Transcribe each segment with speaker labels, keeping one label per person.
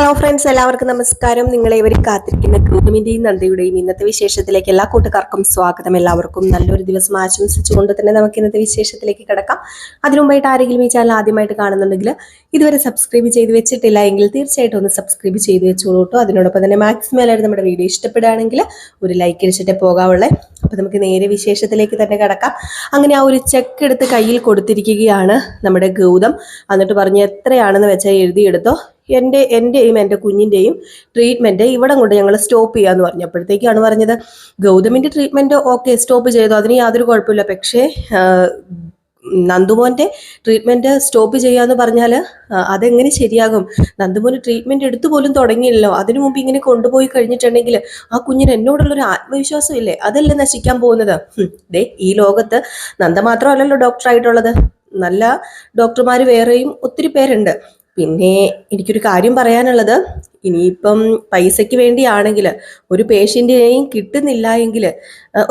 Speaker 1: Hello friends എല്ലാവർക്കും നമസ്കാരം. നിങ്ങളെ ഇവർ കാത്തിരിക്കുന്ന ഗൗതമിന്റെയും നന്ദിയുടെയും ഇന്നത്തെ വിശേഷത്തിലേക്ക് എല്ലാ കൂട്ടുകാർക്കും സ്വാഗതം. എല്ലാവർക്കും നല്ലൊരു ദിവസം ആശംസിച്ചുകൊണ്ട് തന്നെ നമുക്ക് ഇന്നത്തെ വിശേഷത്തിലേക്ക് കിടക്കാം. അതിനു മുമ്പായിട്ട് ആരെങ്കിലും ഈ ചാനൽ ആദ്യമായിട്ട് കാണുന്നുണ്ടെങ്കിൽ ഇതുവരെ സബ്സ്ക്രൈബ് ചെയ്ത് വെച്ചിട്ടില്ല എങ്കിൽ തീർച്ചയായിട്ടും ഒന്ന് സബ്സ്ക്രൈബ് ചെയ്ത് വെച്ചോളൂ കേട്ടോ. അതിനോടൊപ്പം തന്നെ മാക്സിമം എല്ലാവരും നമ്മുടെ വീഡിയോ ഇഷ്ടപ്പെടുകയാണെങ്കിൽ ഒരു ലൈക്ക് അടിച്ചിട്ട് പോകാവുള്ളേ. അപ്പോൾ നമുക്ക് നേരെ വിശേഷത്തിലേക്ക് തന്നെ കിടക്കാം. അങ്ങനെ ആ ഒരു ചെക്ക് എടുത്ത് കയ്യിൽ കൊടുത്തിരിക്കുകയാണ് നമ്മുടെ ഗൗതം. എന്നിട്ട് പറഞ്ഞ് എത്രയാണെന്ന് വെച്ചാൽ എഴുതിയെടുത്തോ. എന്റെ എന്റെയും എന്റെ കുഞ്ഞിന്റെയും ട്രീറ്റ്മെന്റ് ഇവിടെ കൊണ്ട് ഞങ്ങൾ സ്റ്റോപ്പ് ചെയ്യാന്ന് പറഞ്ഞപ്പോഴത്തേക്കാണ് പറഞ്ഞത്. ഗൗതമിന്റെ ട്രീറ്റ്മെന്റ് ഓക്കെ സ്റ്റോപ്പ് ചെയ്തു. അതിന് യാതൊരു കുഴപ്പമില്ല. പക്ഷേ നന്ദുമോന്റെ ട്രീറ്റ്മെന്റ് സ്റ്റോപ്പ് ചെയ്യാന്ന് പറഞ്ഞാൽ അതെങ്ങനെ ശരിയാകും? നന്ദുമോന് ട്രീറ്റ്മെന്റ് എടുത്തു പോലും തുടങ്ങിയില്ലല്ലോ. അതിനു മുമ്പ് ഇങ്ങനെ കൊണ്ടുപോയി കഴിഞ്ഞിട്ടുണ്ടെങ്കിൽ ആ കുഞ്ഞിന് എന്നോടുള്ളൊരു ആത്മവിശ്വാസം ഇല്ലേ അതല്ലേ നശിക്കാൻ പോകുന്നത്? ദേ ഈ ലോകത്ത് നന്ദ മാത്രമല്ലല്ലോ ഡോക്ടറായിട്ടുള്ളത്. നല്ല ഡോക്ടർമാർ വേറെയും ഒത്തിരി പേരുണ്ട്. പിന്നെ എനിക്കൊരു കാര്യം പറയാനുള്ളത്. ഇനിയിപ്പം പൈസയ്ക്ക് വേണ്ടിയാണെങ്കിൽ ഒരു പേഷ്യന്റിനെയും കിട്ടുന്നില്ല എങ്കിൽ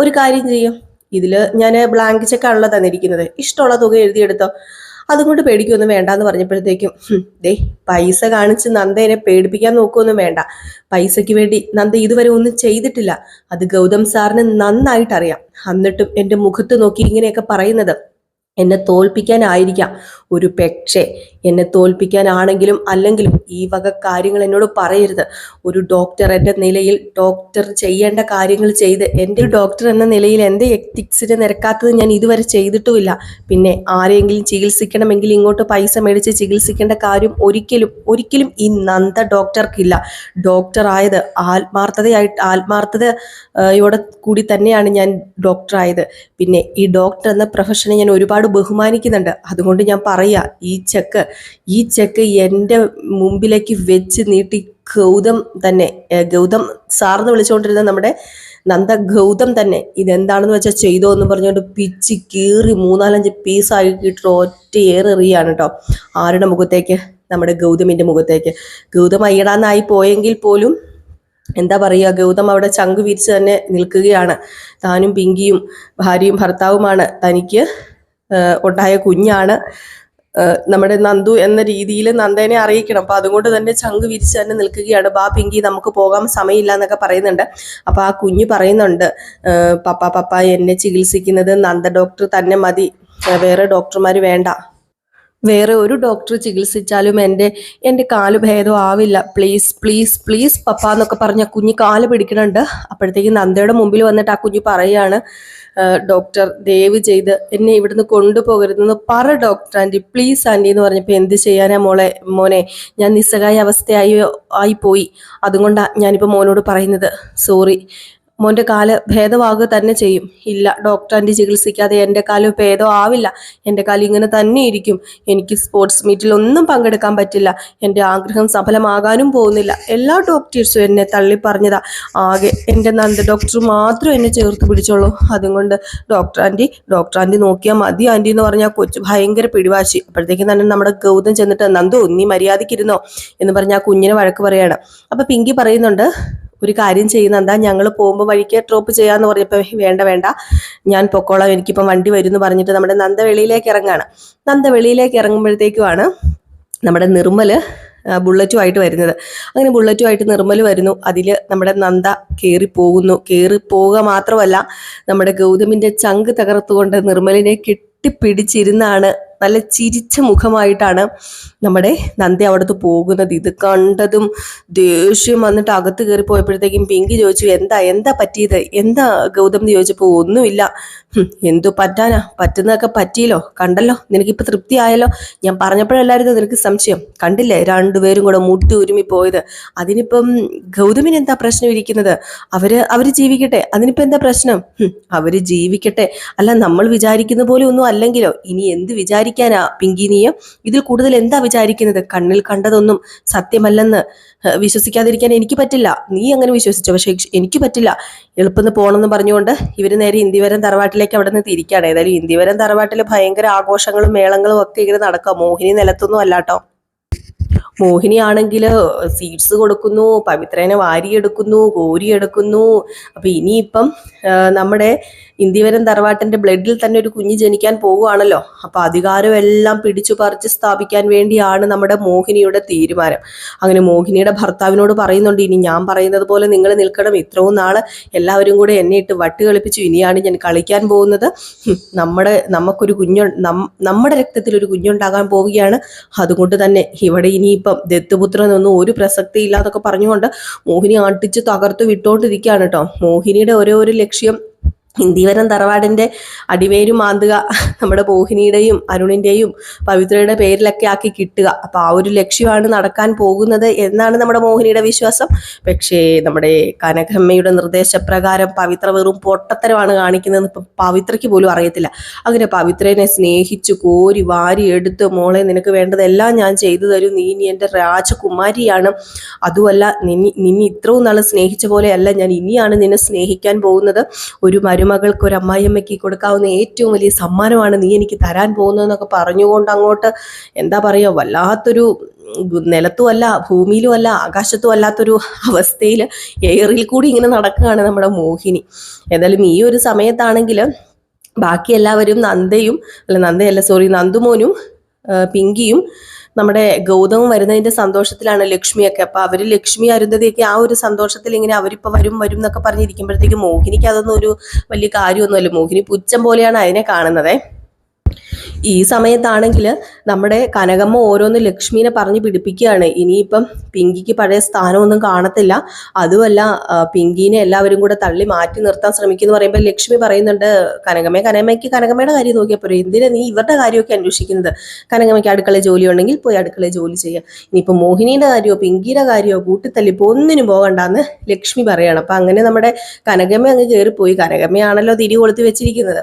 Speaker 1: ഒരു കാര്യം ചെയ്യും. ഇതിൽ ഞാൻ ബ്ലാങ്ക് ചെക്കാണല്ലോ തന്നിരിക്കുന്നത്. ഇഷ്ടമുള്ള തുക എഴുതിയെടുത്തോ. അതുകൊണ്ട് പേടിക്കൊന്നും വേണ്ട എന്ന് പറഞ്ഞപ്പോഴത്തേക്കും ദേ പൈസ കാണിച്ച് നന്ദേനെ പേടിപ്പിക്കാൻ നോക്കുകയൊന്നും വേണ്ട. പൈസയ്ക്ക് വേണ്ടി നന്ദ ഇതുവരെ ഒന്നും ചെയ്തിട്ടില്ല. അത് ഗൗതം സാറിന് നന്നായിട്ടറിയാം. എന്നിട്ടും എന്റെ മുഖത്ത് നോക്കി ഇങ്ങനെയൊക്കെ പറയുന്നത്. എന്നെ തോൽപ്പിക്കാനായിരിക്കാം. ഒരു പക്ഷേ എന്നെ തോൽപ്പിക്കാനാണെങ്കിലും അല്ലെങ്കിലും ഈ വക കാര്യങ്ങൾ എന്നോട് പറയരുത്. ഒരു ഡോക്ടർ എന്റെ നിലയിൽ ഡോക്ടർ ചെയ്യേണ്ട കാര്യങ്ങൾ ചെയ്ത് എന്റെ ഡോക്ടർ എന്ന നിലയിൽ എന്റെ എത്തിക്സിന് നിരക്കാത്തത് ഞാൻ ഇതുവരെ ചെയ്തിട്ടുമില്ല. പിന്നെ ആരെങ്കിലും ചികിത്സിക്കണമെങ്കിൽ ഇങ്ങോട്ട് പൈസ മേടിച്ച് ചികിത്സിക്കേണ്ട കാര്യം ഒരിക്കലും ഒരിക്കലും ഈ നന്ദ ഡോക്ടർക്കില്ല ഡോക്ടർ ആയത് ആത്മാർത്ഥതയായിട്ട് ആത്മാർത്ഥതയോടെ കൂടി തന്നെയാണ് ഞാൻ ഡോക്ടറായത് പിന്നെ ഈ ഡോക്ടർ എന്ന പ്രൊഫഷനെ ഞാൻ ഒരുപാട് ബഹുമാനിക്കുന്നുണ്ട്. അതുകൊണ്ട് ഞാൻ പറയാ ഈ ചെക്ക് ഈ ചെക്ക് എന്റെ മുമ്പിലേക്ക് വെച്ച് നീട്ടി ഗൗതം തന്നെ ഗൗതം സാർന്ന് വിളിച്ചുകൊണ്ടിരുന്ന നമ്മുടെ നന്ദ ഗൗതം തന്നെ ഇതെന്താണെന്ന് വെച്ചാൽ ചെയ്തോ എന്ന് പറഞ്ഞുകൊണ്ട് പിച്ച് കീറി മൂന്നാലഞ്ച് പീസാക്കിയിട്ട് ഒറ്റ ഏറെറിയാണ് കേട്ടോ ആരുടെ മുഖത്തേക്ക്? നമ്മുടെ ഗൗതമിന്റെ മുഖത്തേക്ക്. ഗൗതം അയ്യടാന്നായി പോയെങ്കിൽ പോലും എന്താ പറയുക ഗൗതം അവിടെ ചങ്കു വിരിച്ച് തന്നെ നിൽക്കുകയാണ്. താനും പിങ്കിയും ഭാര്യയും ഭർത്താവുമാണ് തനിക്ക് ഉണ്ടായ കുഞ്ഞാണ്. നമ്മുടെ നന്ദു എന്ന രീതിയിൽ നന്ദേനെ അറിയിക്കണം. അപ്പൊ അതുകൊണ്ട് തന്നെ ചങ്ക് വിരിച്ച് തന്നെ നിൽക്കുകയാണ്. ബാ പിങ്കി നമുക്ക് പോകാൻ സമയമില്ല എന്നൊക്കെ പറയുന്നുണ്ട്. അപ്പൊ ആ കുഞ്ഞു പറയുന്നുണ്ട് പപ്പ പപ്പ എന്നെ ചികിത്സിക്കുന്നത് നന്ദ ഡോക്ടർ തന്നെ മതി. വേറെ ഡോക്ടർമാർ വേണ്ട. വേറെ ഒരു ഡോക്ടർ ചികിത്സിച്ചാലും എന്റെ എന്റെ കാൽ ഭേദം ആവില്ല. പ്ലീസ് പ്ലീസ് പ്ലീസ് പപ്പ എന്നൊക്കെ പറഞ്ഞ കുഞ്ഞ് കാൽ പിടിക്കണുണ്ട് അപ്പോഴത്തേക്ക് നന്ദയുടെ മുമ്പിൽ വന്നിട്ട് ആ കുഞ്ഞ് പറയാണ് ഡോക്ടർ ദയവ് ചെയ്ത് എന്നെ ഇവിടുന്ന് കൊണ്ടുപോകരുതെന്ന് പറ ഡോക്ടർ ആന്റി. പ്ലീസ് ആന്റി എന്ന് പറഞ്ഞപ്പോൾ എന്ത് ചെയ്യാനാ മോളെ മോനെ? ഞാൻ നിസ്സഹായ അവസ്ഥയായി ആയി പോയി. അതുകൊണ്ടാണ് ഞാനിപ്പോൾ മോനോട് പറയുന്നത്. സോറി മോന്റെ കാൽ ഭേദമാകുക തന്നെ ചെയ്യും. ഇല്ല ഡോക്ടർ ആന്റി ചികിത്സിക്കാതെ എന്റെ കാൽ ഭേദം ആവില്ല. എന്റെ കാൽ ഇങ്ങനെ തന്നെ ഇരിക്കും. എനിക്ക് സ്പോർട്സ് മീറ്റിൽ ഒന്നും പങ്കെടുക്കാൻ പറ്റില്ല. എന്റെ ആഗ്രഹം സഫലമാകാനും പോകുന്നില്ല. എല്ലാ ഡോക്ടേഴ്സും എന്നെ തള്ളി പറഞ്ഞതാ ആകെ എന്റെ നന്ദ ഡോക്ടർ മാത്രം എന്നെ ചേർത്ത് പിടിച്ചോളൂ. അതുകൊണ്ട് ഡോക്ടർ ആന്റി ഡോക്ടർ ആന്റി നോക്കിയാൽ മതി ആന്റി എന്ന് പറഞ്ഞാൽ കൊച്ചു ഭയങ്കര പിടിവാശി. അപ്പോഴത്തേക്കും തന്നെ നമ്മുടെ ഗൗതം ചെന്നിട്ട് നന്ദു നീ മര്യാദയ്ക്കിരുന്നോ എന്ന് പറഞ്ഞ് ആ കുഞ്ഞിനെ വഴക്ക് പറയാണ്. അപ്പം പിങ്കി പറയുന്നുണ്ട് ഒരു കാര്യം ചെയ്യുന്ന എന്താ ഞങ്ങൾ പോകുമ്പോൾ വഴിക്ക് ഡ്രോപ്പ് ചെയ്യാന്ന് പറഞ്ഞപ്പോൾ വേണ്ട വേണ്ട. ഞാൻ പൊക്കോളാം. എനിക്കിപ്പം വണ്ടി വരും എന്ന് പറഞ്ഞിട്ട് നമ്മുടെ നന്ദവെളിയിലേക്ക് ഇറങ്ങാണ്. നന്ദവെളിയിലേക്ക് ഇറങ്ങുമ്പോഴത്തേക്കുമാണ് നമ്മുടെ നിർമ്മൽ ആ, ബുള്ളറ്റുമായിട്ട് വരുന്നത്. അങ്ങനെ ബുള്ളറ്റുമായിട്ട് നിർമ്മൽ വരുന്നു. അതിൽ നമ്മുടെ നന്ദ കയറി പോകുന്നു. കയറി പോവുക മാത്രമല്ല നമ്മുടെ ഗൗതമിന്റെ ചങ്ക് തകർത്തുകൊണ്ട് നിർമ്മലിനെ കെട്ടിപ്പിടിച്ചിരുന്നാണ് നല്ല ചിരിച്ച മുഖമായിട്ടാണ് നമ്മുടെ നന്ദി അവിടുത്തെ പോകുന്നത്. ഇത് കണ്ടതും ദേഷ്യം വന്നിട്ട് അകത്ത് കയറി പോയപ്പോഴത്തേക്കും പിങ്കി ചോദിച്ചു എന്താ എന്താ പറ്റിയത്? എന്താ ഗൗതം എന്ന് ചോദിച്ചപ്പോൾ ഒന്നുമില്ല. എന്തു പറ്റാനാ? പറ്റുന്നതൊക്കെ പറ്റിയല്ലോ. കണ്ടല്ലോ. നിനക്കിപ്പോൾ തൃപ്തിയായല്ലോ ഞാൻ പറഞ്ഞപ്പോഴല്ലായിരുന്നു നിനക്ക് സംശയം. കണ്ടില്ലേ? രണ്ടുപേരും കൂടെ മുട്ടി ഒരുമി പോയത് അതിനിപ്പം ഗൗതമിന് എന്താ പ്രശ്നം ഇരിക്കുന്നത്? അവർ അവർ ജീവിക്കട്ടെ. അതിനിപ്പോ എന്താ പ്രശ്നം? അവർ ജീവിക്കട്ടെ. അല്ല നമ്മൾ വിചാരിക്കുന്ന പോലെ ഒന്നും അല്ലെങ്കിലോ? ഇനി എന്ത് വിചാരിക്കാനാ പിങ്കിനിയും. ഇതിൽ കൂടുതൽ എന്താ വിചാരിക്കുന്നത്? കണ്ണിൽ കണ്ടതൊന്നും സത്യമല്ലെന്ന് വിശ്വസിക്കാതിരിക്കാൻ എനിക്ക് പറ്റില്ല. നീ അങ്ങനെ വിശ്വസിച്ചു? പക്ഷെ എനിക്ക് പറ്റില്ല. എളുപ്പം പോകണമെന്ന് പറഞ്ഞുകൊണ്ട് ഇവർ നേരെ ഇന്ത്യവരം തറവാട്ടിലേക്ക് അവിടെ നിന്ന് തിരിക്കുകയാണ് ഏതായാലും ഇന്ത്യവരം തറവാട്ടിൽ ഭയങ്കര ആഘോഷങ്ങളും മേളങ്ങളും ഒക്കെ ഇങ്ങനെ നടക്കാം. മോഹിനി നിലത്തൊന്നും അല്ലാട്ടോ മോഹിനി ആണെങ്കിൽ സീഡ്സ് കൊടുക്കുന്നു പവിത്രേനെ വാരിയെടുക്കുന്നു കോരിയെടുക്കുന്നു. അപ്പൊ ഇനിയിപ്പം നമ്മുടെ ഇന്ത്യവരം തറവാട്ടിന്റെ ബ്ലഡിൽ തന്നെ ഒരു കുഞ്ഞ് ജനിക്കാൻ പോവുകയാണല്ലോ. അപ്പൊ അധികാരം എല്ലാം പിടിച്ചു പറിച്ച് സ്ഥാപിക്കാൻ വേണ്ടിയാണ് നമ്മുടെ മോഹിനിയുടെ തീരുമാനം. അങ്ങനെ മോഹിനിയുടെ ഭർത്താവിനോട് പറയുന്നുണ്ട് ഇനി ഞാൻ പറയുന്നത് പോലെ നിങ്ങൾ നിൽക്കണം. ഇത്രയും നാൾ എല്ലാവരും കൂടെ എന്നെ ഇട്ട് വട്ട് കളിപ്പിച്ചു. ഇനിയാണ് ഞാൻ കളിക്കാൻ പോകുന്നത്. നമ്മുടെ നമുക്കൊരു കുഞ്ഞു നമ്മുടെ രക്തത്തിൽ ഒരു കുഞ്ഞുണ്ടാകാൻ പോവുകയാണ്. അതുകൊണ്ട് തന്നെ ഇവിടെ ഇനിയിപ്പം ദത്തുപുത്രനൊന്നും ഒരു പ്രസക്തി ഇല്ലാതൊക്കെ പറഞ്ഞുകൊണ്ട് മോഹിനി അടിച്ച് തകർത്ത് വിട്ടോണ്ടിരിക്കുകയാണ് കേട്ടോ. മോഹിനിയുടെ ഓരോ ഒരു ലക്ഷ്യം ഇന്ത്യവരം തറവാടിന്റെ അടിവേരും മാന്തുക നമ്മുടെ മോഹിനിയുടെയും അരുണിന്റെയും പവിത്രയുടെ പേരിലൊക്കെ ആക്കി കിട്ടുക. അപ്പോൾ ആ ഒരു ലക്ഷ്യമാണ് നടക്കാൻ പോകുന്നത് എന്നാണ് നമ്മുടെ മോഹിനിയുടെ വിശ്വാസം. പക്ഷേ നമ്മുടെ കനകമ്മയുടെ നിർദ്ദേശപ്രകാരം പവിത്ര വെറും പൊട്ടത്തരമാണ് കാണിക്കുന്നത് ഇപ്പം പവിത്രയ്ക്ക് പോലും അറിയത്തില്ല. അങ്ങനെ പവിത്രനെ സ്നേഹിച്ചു കോരി വാരി എടുത്ത് മോളെ നിനക്ക് വേണ്ടതെല്ലാം ഞാൻ ചെയ്തു തരും. നീ ഇനി എന്റെ രാജകുമാരിയാണ്. അതുമല്ല നിന്നി നിന്നെ ഇത്രയും നാൾ സ്നേഹിച്ച പോലെയല്ല ഞാൻ ഇനിയാണ് നിന്നെ സ്നേഹിക്കാൻ പോകുന്നത്. ഒരു മരുമകൾക്ക് ഒരു അമ്മായിയമ്മയ്ക്ക് കൊടുക്കാവുന്ന ഏറ്റവും വലിയ സമ്മാനമാണ് നീ എനിക്ക് തരാൻ പോകുന്നതെന്നൊക്കെ പറഞ്ഞുകൊണ്ട് അങ്ങോട്ട് എന്താ പറയുക വല്ലാത്തൊരു നിലത്തുമല്ല ഭൂമിയിലുമല്ല ആകാശത്തും അല്ലാത്തൊരു അവസ്ഥയിൽ എയറിൽ കൂടി ഇങ്ങനെ നടക്കുകയാണ് നമ്മുടെ മോഹിനി. ഏതായാലും ഈ ഒരു സമയത്താണെങ്കിൽ ബാക്കി എല്ലാവരും നന്ദയും അല്ല നന്ദയല്ല സോറി നന്ദുമോനും പിങ്കിയും നമ്മുടെ ഗൗതമം വരുന്നതിന്റെ സന്തോഷത്തിലാണ് ലക്ഷ്മിയൊക്കെ. അപ്പൊ അവർ ലക്ഷ്മി അരുന്ധതിയൊക്കെ ആ ഒരു സന്തോഷത്തിൽ ഇങ്ങനെ അവരിപ്പോ വരും വരും എന്നൊക്കെ പറഞ്ഞിരിക്കുമ്പോഴത്തേക്ക് മോഹിനിക്ക് അതൊന്നും ഒരു വലിയ കാര്യമൊന്നുമല്ല. മോഹിനി പുച്ഛം പോലെയാണ് അതിനെ കാണുന്നത്. ഈ സമയത്താണെങ്കിൽ നമ്മുടെ കനകമ്മ ഓരോന്ന് ലക്ഷ്മീനെ പറഞ്ഞ് പിടിപ്പിക്കുകയാണ്. ഇനിയിപ്പം പിങ്കിക്ക് പഴയ സ്ഥാനമൊന്നും കാണത്തില്ല. അതുമല്ല പിങ്കിനെ എല്ലാവരും കൂടെ തള്ളി മാറ്റി നിർത്താൻ ശ്രമിക്കുന്നു പറയുമ്പോൾ ലക്ഷ്മി പറയുന്നുണ്ട് കനകമ്മ കനകമ്മയ്ക്ക് കനകമ്മയുടെ കാര്യം നോക്കിയാൽ പോരെ. എന്തിനാ നീ ഇവരുടെ കാര്യമൊക്കെ അന്വേഷിക്കുന്നത്? കനകമ്മയ്ക്ക് അടുക്കള ജോലി ഉണ്ടെങ്കിൽ പോയി അടുക്കള ജോലി ചെയ്യുക ഇനിയിപ്പോൾ മോഹിനിയുടെ കാര്യമോ പിങ്കിയുടെ കാര്യമോ കൂട്ടിത്തല്ലി ഇപ്പോൾ ഒന്നിനും പോകണ്ടെന്ന് ലക്ഷ്മി പറയണം. അപ്പം അങ്ങനെ നമ്മുടെ കനകമ്മ അങ്ങ് കയറിപ്പോയി കനകമ്മയാണല്ലോ തിരി കൊളുത്തി വെച്ചിരിക്കുന്നത്.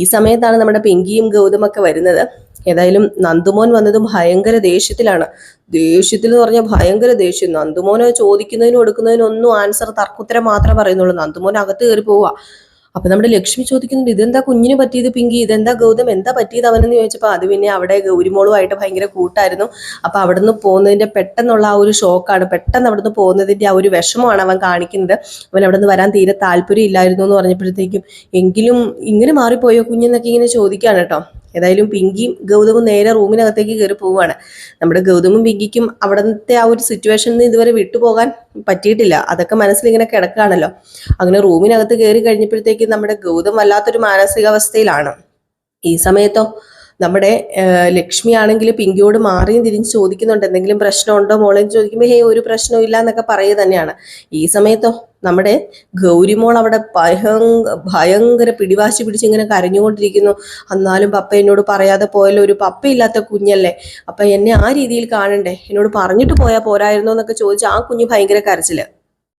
Speaker 1: ഈ സമയത്താണ് നമ്മുടെ പിങ്കിയും ഗൗതമൊക്കെ വരുന്നത്. ഏതായാലും നന്ദുമോൻ വന്നത് ഭയങ്കര ദേഷ്യത്തിലാണ്. ദേഷ്യത്തിൽ എന്ന് പറഞ്ഞാൽ ഭയങ്കര ദേഷ്യം. നന്ദുമോനെ ചോദിക്കുന്നതിനും എടുക്കുന്നതിനും ഒന്നും ആൻസർ തർക്കുത്തരം മാത്രമേ പറയുന്നുള്ളൂ. നന്ദുമോൻ അകത്ത് കയറി പോവാ. അപ്പൊ നമ്മുടെ ലക്ഷ്മി ചോദിക്കുന്നുണ്ട് ഇതെന്താ കുഞ്ഞിന് പറ്റിയത് പിങ്കി? ഇതെന്താ ഗൗതം? എന്താ പറ്റിയത് അവനെന്ന് ചോദിച്ചപ്പോൾ അത് പിന്നെ അവിടെ ഗൗരിമോളുമായിട്ട് ഭയങ്കര കൂട്ടായിരുന്നു. അപ്പൊ അവിടുന്ന് പോകുന്നതിന്റെ പെട്ടെന്നുള്ള ആ ഒരു ഷോക്കാണ്. പെട്ടെന്ന് അവിടുന്ന് പോകുന്നതിന്റെ ആ ഒരു വിഷമമാണ് അവൻ കാണിക്കുന്നത്. അവൻ അവിടെ നിന്ന് വരാൻ തീരെ താല്പര്യം ഇല്ലായിരുന്നു എന്ന് പറഞ്ഞപ്പോഴത്തേക്കും എങ്കിലും ഇങ്ങനെ മാറിപ്പോയോ കുഞ്ഞെന്നൊക്കെ ഇങ്ങനെ ചോദിക്കാണ് കേട്ടോ. ഏതായാലും പിങ്കിയും ഗൗതമും നേരെ റൂമിനകത്തേക്ക് കയറി പോവുകയാണ്. നമ്മുടെ ഗൗതമും പിങ്കിക്കും അവിടുത്തെ ആ ഒരു സിറ്റുവേഷനിൽ നിന്ന് ഇതുവരെ വിട്ടുപോകാൻ പറ്റിയിട്ടില്ല. അതൊക്കെ മനസ്സിൽ ഇങ്ങനെ കിടക്കുകയാണല്ലോ. അങ്ങനെ റൂമിനകത്ത് കയറി കഴിഞ്ഞപ്പോഴത്തേക്കും നമ്മുടെ ഗൗതം വല്ലാത്തൊരു മാനസികാവസ്ഥയിലാണ്. ഈ സമയത്തോ നമ്മുടെ ലക്ഷ്മി ആണെങ്കിൽ പിങ്കിയോട് മാറിയും തിരിഞ്ഞ് ചോദിക്കുന്നുണ്ട്. എന്തെങ്കിലും പ്രശ്നമുണ്ടോ? മോളെന്ന് ചോദിക്കുമ്പോൾ ഹേ ഒരു പ്രശ്നവും ഇല്ല എന്നൊക്കെ പറയുക തന്നെയാണ്. ഈ സമയത്തോ നമ്മുടെ ഗൗരിമോൾ അവിടെ ഭയങ്ക ഭയങ്കര പിടിവാശി പിടിച്ച് ഇങ്ങനെ കരഞ്ഞുകൊണ്ടിരിക്കുന്നു. എന്നാലും പപ്പ എന്നോട് പറയാതെ പോയല്ലോ ഒരു പപ്പയില്ലാത്ത കുഞ്ഞല്ലേ. അപ്പം എന്നെ ആ രീതിയിൽ കാണണ്ടേ? എന്നോട് പറഞ്ഞിട്ട് പോയാൽ പോരായിരുന്നോ എന്നൊക്കെ ചോദിച്ച് ആ കുഞ്ഞ് ഭയങ്കര കരച്ചിൽ.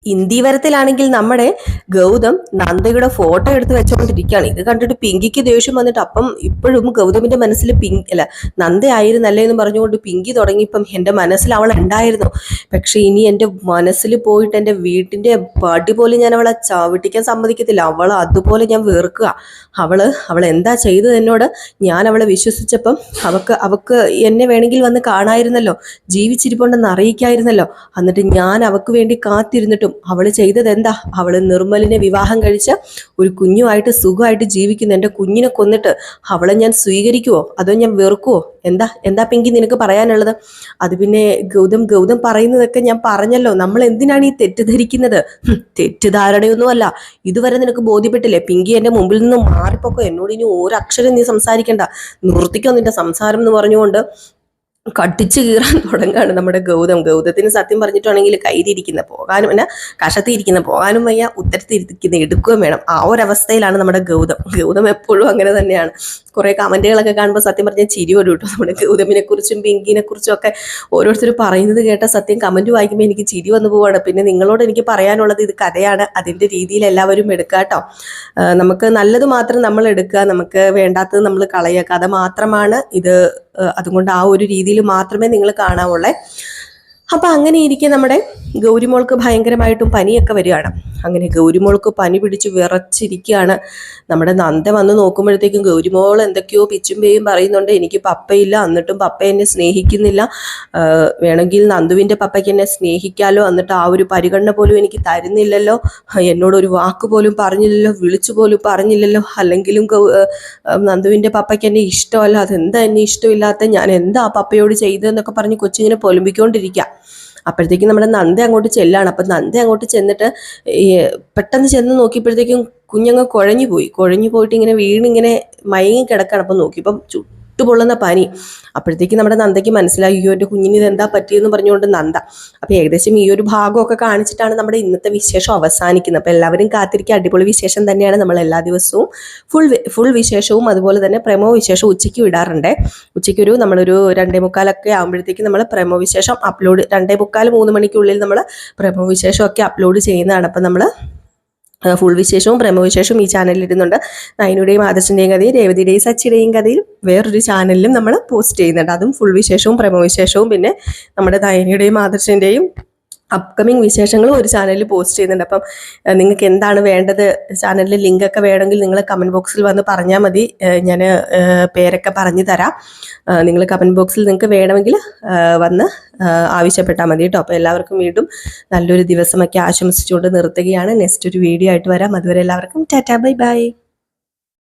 Speaker 1: ഇന്ത്യവരത്തിലാണെങ്കിൽ നമ്മുടെ ഗൗതം നന്ദയുടെ ഫോട്ടോ എടുത്ത് വെച്ചുകൊണ്ടിരിക്കുകയാണ് ഇത് കണ്ടിട്ട് പിങ്കിക്ക് ദേഷ്യം വന്നിട്ട് അപ്പം ഇപ്പോഴും ഗൗതമിന്റെ മനസ്സിൽ പിങ്ക് അല്ല നന്ദ ആയിരുന്നല്ലേ എന്ന് പറഞ്ഞുകൊണ്ട് പിങ്കി തുടങ്ങിയപ്പം എന്റെ മനസ്സിൽ അവൾ ഉണ്ടായിരുന്നു. പക്ഷെ ഇനി എന്റെ മനസ്സിൽ പോയിട്ട് എന്റെ വീട്ടിന്റെ പാട്ടി പോലും ഞാൻ അവളെ ചവിട്ടിക്കാൻ സമ്മതിക്കത്തില്ല. അവൾ അതുപോലെ ഞാൻ വെറുക്കുക. അവൾ അവൾ എന്താ ചെയ്തത് എന്നോട് ഞാൻ അവളെ വിശ്വസിച്ചപ്പം അവക്ക് അവക്ക് എന്നെ വേണമെങ്കിൽ വന്ന് കാണായിരുന്നല്ലോ. ജീവിച്ചിരിപ്പുണ്ടെന്ന് അറിയിക്കായിരുന്നല്ലോ. എന്നിട്ട് ഞാൻ അവക്ക് വേണ്ടി കാത്തിരുന്നിട്ടും അവൾ ചെയ്തത് എന്താ? അവൾ നിർമ്മലിനെ വിവാഹം കഴിച്ച ഒരു കുഞ്ഞുമായിട്ട് സുഖമായിട്ട് ജീവിക്കുന്ന. എന്റെ കുഞ്ഞിനെ കൊന്നിട്ട് അവളെ ഞാൻ സ്വീകരിക്കുവോ? അതോ ഞാൻ വെറുക്കുവോ? എന്താ? എന്താ പിങ്കി നിനക്ക് പറയാനുള്ളത്? അത് പിന്നെ ഗൗതം ഗൗതം പറയുന്നതൊക്കെ ഞാൻ പറഞ്ഞല്ലോ. നമ്മൾ എന്തിനാണ് ഈ തെറ്റിദ്ധരിക്കുന്നത്? തെറ്റിദ്ധാരണയൊന്നുമല്ല. ഇതുവരെ നിനക്ക് ബോധ്യപ്പെട്ടില്ലേ? പിങ്കി എന്റെ മുമ്പിൽ നിന്ന് മാറിപ്പോക്കോ? എന്നോട് ഇനി അക്ഷരം നീ സംസാരിക്കണ്ട. നിർത്തിക്കോ നിന്റെ സംസാരം എന്ന് പറഞ്ഞുകൊണ്ട് കട്ടിച്ചു കീറാൻ തുടങ്ങാണ് നമ്മുടെ ഗൗതം. ഗൗതത്തിന് സത്യം പറഞ്ഞിട്ടാണെങ്കിൽ കയ്യിലിരിക്കുന്ന പോകാനും പിന്നെ കഷത്തിയിരിക്കുന്ന പോകാനും വയ്യ ഉത്തരത്തിരിക്കുന്ന എടുക്കുകയും വേണം. ആ ഒരവസ്ഥയിലാണ് നമ്മുടെ ഗൗതം. ഗൗതം എപ്പോഴും അങ്ങനെ തന്നെയാണ്. കുറെ കമന്റുകളൊക്കെ കാണുമ്പോൾ സത്യം പറഞ്ഞാൽ ചിരി ഒരു കേട്ടോ. നമ്മുടെ ഗൗതമിനെ കുറിച്ചും പിങ്കിനെ കുറിച്ചും ഒക്കെ ഓരോരുത്തർ പറയുന്നത് കേട്ട സത്യം കമന്റ് വായിക്കുമ്പോൾ എനിക്ക് ചിരി വന്നു പോവാണ് പിന്നെ നിങ്ങളോട് എനിക്ക് പറയാനുള്ളത് ഇത് കഥയാണ്. അതിന്റെ രീതിയിൽ എല്ലാവരും എടുക്കുക കേട്ടോ. നമുക്ക് നല്ലത് മാത്രം നമ്മൾ എടുക്കുക. നമുക്ക് വേണ്ടാത്തത് നമ്മൾ കളയുക. കഥ മാത്രമാണ് ഇത് അതുകൊണ്ട് ആ ഒരു രീതിയിൽ മാത്രമേ നിങ്ങൾ കാണാവുള്ളേ. അപ്പൊ അങ്ങനെ ഇരിക്കെ നമ്മുടെ ഗൗരിമോൾക്ക് ഭയങ്കരമായിട്ടും പനിയൊക്കെ വരികയാണ്. അങ്ങനെ ഗൗരിമോൾക്ക് പനി പിടിച്ച് വിറച്ചിരിക്കുകയാണ് നമ്മുടെ നന്ദ വന്ന് നോക്കുമ്പോഴത്തേക്കും ഗൗരിമോൾ എന്തൊക്കെയോ പിച്ചും പേയും പറയുന്നുണ്ട്. എനിക്ക് പപ്പയില്ല എന്നിട്ടും പപ്പ എന്നെ സ്നേഹിക്കുന്നില്ല. വേണമെങ്കിൽ നന്ദുവിന്റെ പപ്പയ്ക്ക് എന്നെ സ്നേഹിക്കാലോ എന്നിട്ട് ആ ഒരു പരിഗണന പോലും എനിക്ക് തരുന്നില്ലല്ലോ. എന്നോടൊരു വാക്ക് പോലും പറഞ്ഞില്ലല്ലോ വിളിച്ചു പോലും പറഞ്ഞില്ലല്ലോ. അല്ലെങ്കിലും നന്ദുവിന്റെ പപ്പയ്ക്ക് എന്നെ ഇഷ്ടമല്ല. അതെന്താ എന്നെ ഇഷ്ടമില്ലാത്ത? ഞാൻ എന്താ പപ്പയോട് ചെയ്തതെന്നൊക്കെ പറഞ്ഞ് കൊച്ചിങ്ങനെ പൊലമ്പിക്കൊണ്ടിരിക്കുക അപ്പോഴത്തേക്കും നമ്മുടെ നന്ദ അങ്ങോട്ട് ചെല്ലാണ്. അപ്പം നന്ദ അങ്ങോട്ട് ചെന്നിട്ട് പെട്ടെന്ന് ചെന്ന് നോക്കിയപ്പോഴത്തേക്കും കുഞ്ഞങ്ങ് കുഴഞ്ഞു പോയി കുഴഞ്ഞു പോയിട്ട് ഇങ്ങനെ വീണിങ്ങനെ മയങ്ങി കിടക്കാണ് അപ്പം നോക്കിയപ്പം ചുട്ടുപൊള്ളുന്ന പനി. അപ്പോഴത്തേക്ക് നമ്മുടെ നന്ദയ്ക്ക് മനസ്സിലായി അയ്യോ എന്റെ കുഞ്ഞിന് ഇത് എന്താ പറ്റിയെന്ന് പറഞ്ഞുകൊണ്ട് നന്ദ. അപ്പോൾ ഏകദേശം ഈ ഒരു ഭാഗമൊക്കെ കാണിച്ചിട്ടാണ് നമ്മുടെ ഇന്നത്തെ വിശേഷം അവസാനിക്കുന്നത്. അപ്പോൾ എല്ലാവരും കാത്തിരിക്കുക. അടിപൊളി വിശേഷം തന്നെയാണ് നമ്മൾ എല്ലാ ദിവസവും ഫുൾ ഫുൾ വിശേഷവും അതുപോലെ തന്നെ പ്രമോ വിശേഷവും ഉച്ചയ്ക്ക് വിടാറുണ്ട്. ഉച്ചയ്ക്കൊരു നമ്മളൊരു രണ്ടേ മുക്കാലൊക്കെ ആകുമ്പോഴത്തേക്ക് നമ്മൾ പ്രമോ വിശേഷം അപ്ലോഡ് രണ്ടേ മുക്കാൽ മൂന്ന് മണിക്കുള്ളിൽ നമ്മൾ പ്രമോ വിശേഷമൊക്കെ അപ്ലോഡ് ചെയ്യുന്നതാണ്. അപ്പം നമ്മൾ ഫുൾ വിശേഷവും പ്രമവിശേഷവും ഈ ചാനലിൽ ഇടുന്നുണ്ട്. നയനുടെയും ആദർശിന്റെയും കഥയും രേവതിയുടെയും സച്ചിയുടെയും കഥയും വേറൊരു ചാനലിലും നമ്മൾ പോസ്റ്റ് ചെയ്യുന്നുണ്ട്. അതും ഫുൾ വിശേഷവും പ്രമവിശേഷവും പിന്നെ നമ്മുടെ നയനയുടെയും ആദർശിന്റെയും അപ്കമിങ് വിശേഷങ്ങളും ഒരു ചാനലിൽ പോസ്റ്റ് ചെയ്യുന്നുണ്ട്. അപ്പം നിങ്ങൾക്ക് എന്താണ് വേണ്ടത് ചാനലിൽ ലിങ്കൊക്കെ വേണമെങ്കിൽ നിങ്ങൾ കമന്റ് ബോക്സിൽ വന്ന് പറഞ്ഞാൽ മതി. ഞാൻ പേരൊക്കെ പറഞ്ഞു തരാം. നിങ്ങൾ കമന്റ് ബോക്സിൽ നിങ്ങൾക്ക് വേണമെങ്കിൽ വന്ന് ആവശ്യപ്പെട്ടാൽ മതി കേട്ടോ. അപ്പോൾ എല്ലാവർക്കും വീണ്ടും നല്ലൊരു ദിവസമൊക്കെ ആശംസിച്ചുകൊണ്ട് നിർത്തുകയാണ്. നെക്സ്റ്റ് ഒരു വീഡിയോ ആയിട്ട് വരാം. അതുവരെ എല്ലാവർക്കും ടാറ്റാ ബൈ ബൈ.